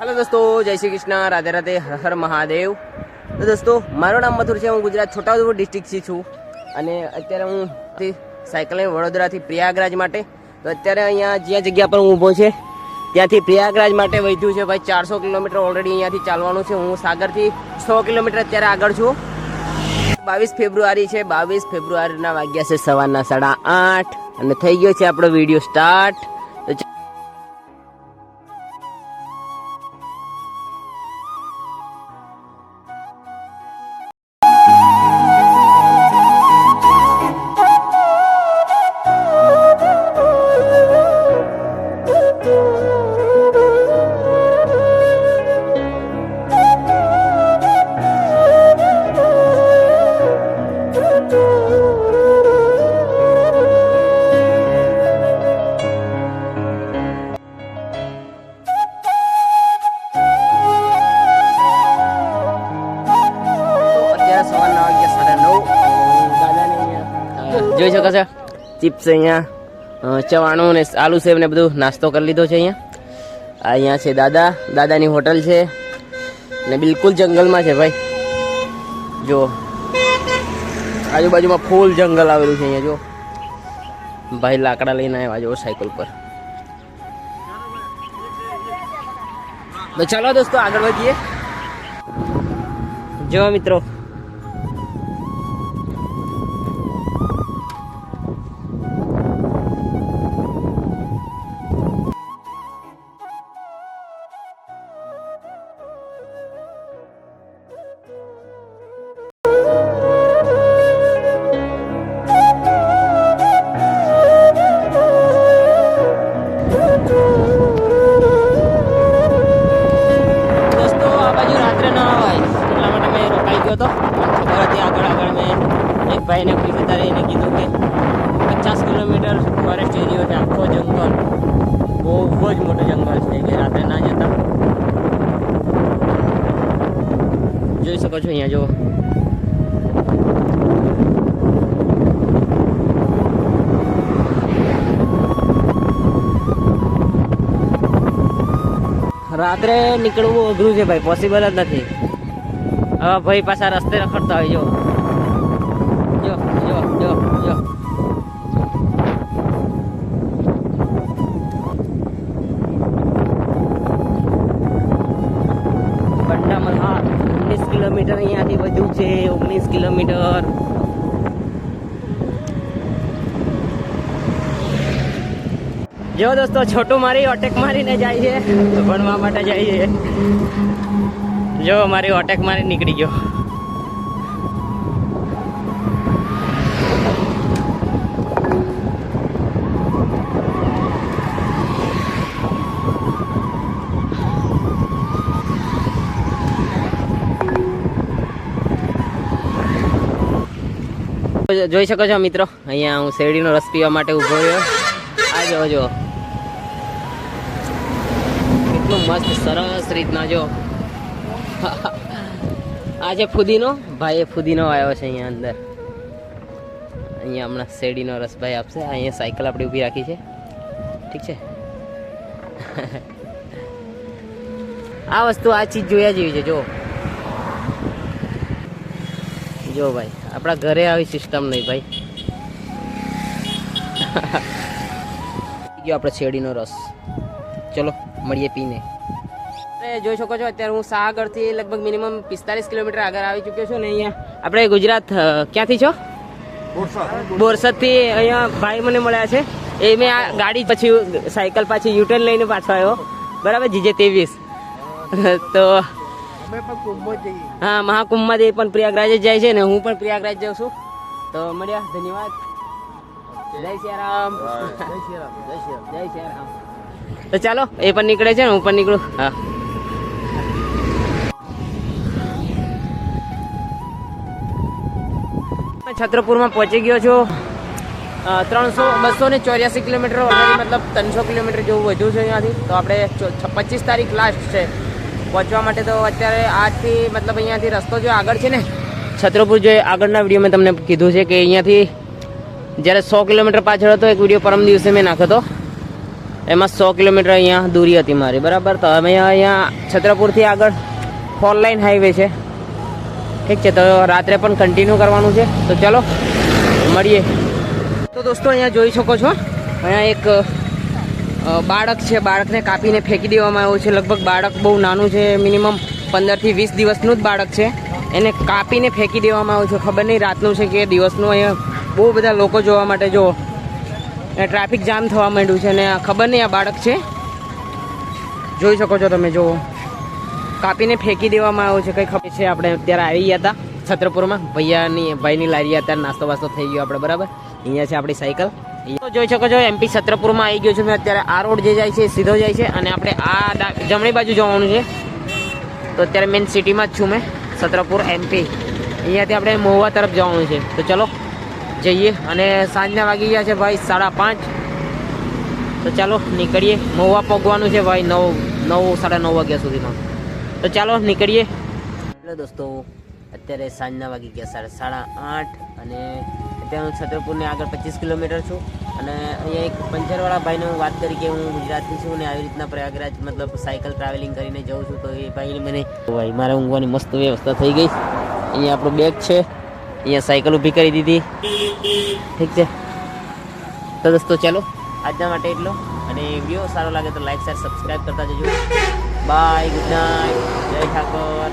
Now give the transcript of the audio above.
Hello દોસ્તો, જય શ્રી કૃષ્ણ, રાધે રાધે, હર હર મહાદેવ. તો દોસ્તો, મારું નામ મથુર છે, હું ગુજરાત છોટાઉદેપુર ડિસ્ટ્રિક્ટથી છું. અને અત્યારે હું લઈને વડોદરાથી પ્રયાગરાજ માટે. તો અત્યારે અહીંયા જ્યાં જગ્યા પર હું ઊભો છે, ત્યાંથી પ્રયાગરાજ માટે વધ્યું છે ભાઈ, ચારસો કિલોમીટર ઓલરેડી અહીંયાથી ચાલવાનું છે. હું સાગરથી છ કિલોમીટર અત્યારે આગળ છું. બાવીસ ફેબ્રુઆરી છે, બાવીસ ફેબ્રુઆરીના વાગ્યા છે સવારના સાડા આઠ. અને થઈ ગયો છે આપણો વીડિયો સ્ટાર્ટ શકો છે. ચિપ્સ અહીંયા ચવાણું ને આલુ સેવ ને બધું નાસ્તો કરી લીધો છે અહીંયા. આ અહીંયા છે દાદા. દાદાની હોટલ છે. ને બિલકુલ જંગલમાં છે ભાઈ. જો, આજુબાજુમાં ફૂલ જંગલ આવેલું છે અહીંયા, જો. ભાઈ લાકડા લઈને આવ્યા જો સાયકલ પર. ચાલો દોસ્તો આગળ વધીએ. જો મિત્રો શકો છો અહીંયા જો રાત્રે નીકળવું અઘરું છે ભાઈ પોસિબલ જ નથી. હવે ભાઈ પાછા રસ્તે રખડતા હોય જો કિલોમીટર અહીંયાથી વધુ છે, ઓગણીસ કિલોમીટર. જો દોસ્તો, છોટું મારી ઓટેક મારીને જાય છે ભણવા માટે જાય છે. જો મારી ઓટેક મારી નીકળી ગયો. જોઈ શકો છો મિત્રો, અહીંયા હું શેરડીનો રસ પીવા માટે ઊભો રહ્યો. આ જો જો કેટલું મસ્ત, સરસ રીતના જો આ છે ફુદીનો. ભાઈ એ ફુદીનો આવ્યો છે અહીંયા અંદર. અહીંયા હમણાં શેરડીનો રસ ભાઈ આપશે. અહીંયા સાયકલ આપણે ઊભી રાખી છે. ઠીક છે? આ વસ્તુ આ ચીજ જોયા જેવી છે જો જો ભાઈ. આપણા ઘરે આવી સિસ્ટમ નહીં ભાઈ. ગયો આપણે શેરડીનો રસ. ચલો મળીએ પીને. તમે જોઈ શકો છો અત્યારે હું સાગરથી લગભગ મિનિમમ પિસ્તાલીસ કિલોમીટર આગળ આવી ચૂક્યો છું ને અહીંયા. આપણે ગુજરાત ક્યાંથી છો? બોરસદથી અહીંયા ભાઈ મને મળ્યા છે. એ મેં આ ગાડી પછી સાયકલ પાછી યુટર્ન લઈને પાછો આવ્યો. બરાબર જીજે ત્રેવીસ. તો હા મહાકુંભમાં એ પણ પ્રયાગરાજ જ જાય છે ને હું પણ પ્રયાગરાજ જાઉં છું. તો મળ્યા ધન્યવાદ. જય શ્રી રામ જય શ્રી રામ તો ચાલો એ પણ નીકળે છે ને હું પણ નીકળું. હા. છત્રપુરમાં પહોંચી ગયો છું. ત્રણસો બસો ને ચોર્યાસી કિલોમીટર ઓલરેડી મતલબ ત્રણસો કિલોમીટર જેવું વધ્યું છે અહીંયાથી. તો આપણે પચીસ તારીખ લાસ્ટ છે. પહોંચવા માટે તો અત્યારે આજથી મતલબ અહીંયાથી રસ્તો જો આગળ છે ને, છત્રપુર જે આગળના વીડિયો મેં તમને કીધું છે કે અહીંયાથી જ્યારે સો કિલોમીટર પાછળ હતો, એક વીડિયો પરમ દિવસે મેં નાખ્યો હતો. એમાં સો કિલોમીટર અહીંયા દૂરી હતી મારી, બરાબર? તો અમે અહીંયા છત્રપુરથી આગળ ફોર લાઈન હાઈવે છે. ઠીક છે, તો રાત્રે પણ કન્ટિન્યુ કરવાનું છે. તો ચલો, મળીએ. તો દોસ્તો અહીંયા જોઈ શકો છો, અહીંયા એક બાળક છે, બાળકને કાપીને ફેંકી દેવામાં આવ્યું છે. લગભગ બાળક બહુ નાનું છે, મિનિમમ પંદરથી વીસ દિવસનું જ બાળક છે. એને કાપીને ફેંકી દેવામાં આવ્યું છે. ખબર નહીં રાતનું છે કે દિવસનું. અહીંયા બહુ બધા લોકો જોવા માટે જો ટ્રાફિક જામ થવા માંડ્યું છે અને ખબર નહીં આ બાળક છે. જોઈ શકો છો તમે જુઓ કાપીને ફેંકી દેવામાં આવ્યો છે. કંઈ ખબર છે, આપણે અત્યારે આવી ગયા હતા છત્રપુરમાં. ભૈયાની, ભાઈની લારી અત્યારે નાસ્તો વાસ્તો થઈ ગયો આપણે, બરાબર? અહીંયા છે આપણી સાયકલ. તો જોઈ શકો છો એમપી છત્રપુરમાં આવી ગયો છું. મેં અત્યારે આ રોડ જે જાય છે સીધો જાય છે અને આપણે આ જમણી બાજુ જવાનું છે. તો અત્યારે મેન સિટીમાં જ છું મેં છત્રપુર એમપી અહીંયાથી આપણે મહુવા તરફ જવાનું છે. તો ચલો, જઈએ. અને સાંજના વાગી ગયા છે ભાઈ સાડા પાંચ. તો ચાલો, નીકળીએ. મહુવા પગવાનું છે ભાઈ નવ નવ, સાડા નવ વાગ્યા સુધીમાં. તો ચાલો, નીકળીએ. એટલે દોસ્તો, અત્યારે સાંજના વાગી ગયા સાડા સાડા આઠ અને અત્યારે હું છત્રપુરની આગળ પચીસ કિલોમીટર છું. અને અહીંયા એક પંચરવાળા ભાઈને હું વાત કરી કે હું ગુજરાતથી છું અને આવી રીતના પ્રયાગરાજ, મતલબ સાયકલ ટ્રાવેલિંગ કરીને જાઉં છું. તો એ ભાઈને મને ભાઈ મારે ઊંઘવાની મસ્ત વ્યવસ્થા થઈ ગઈ. અહીંયા આપણું બેગ છે. અહીંયા સાયકલ ઊભી કરી દીધી. ઠીક છે. તો દોસ્તો, ચાલો. આજના માટે એટલો. અને વીડિયો સારો લાગે તો લાઈક શેર સબસ્ક્રાઈબ કરતા જજો. બાય ગુડ નાઇટ જય ઠાકોર.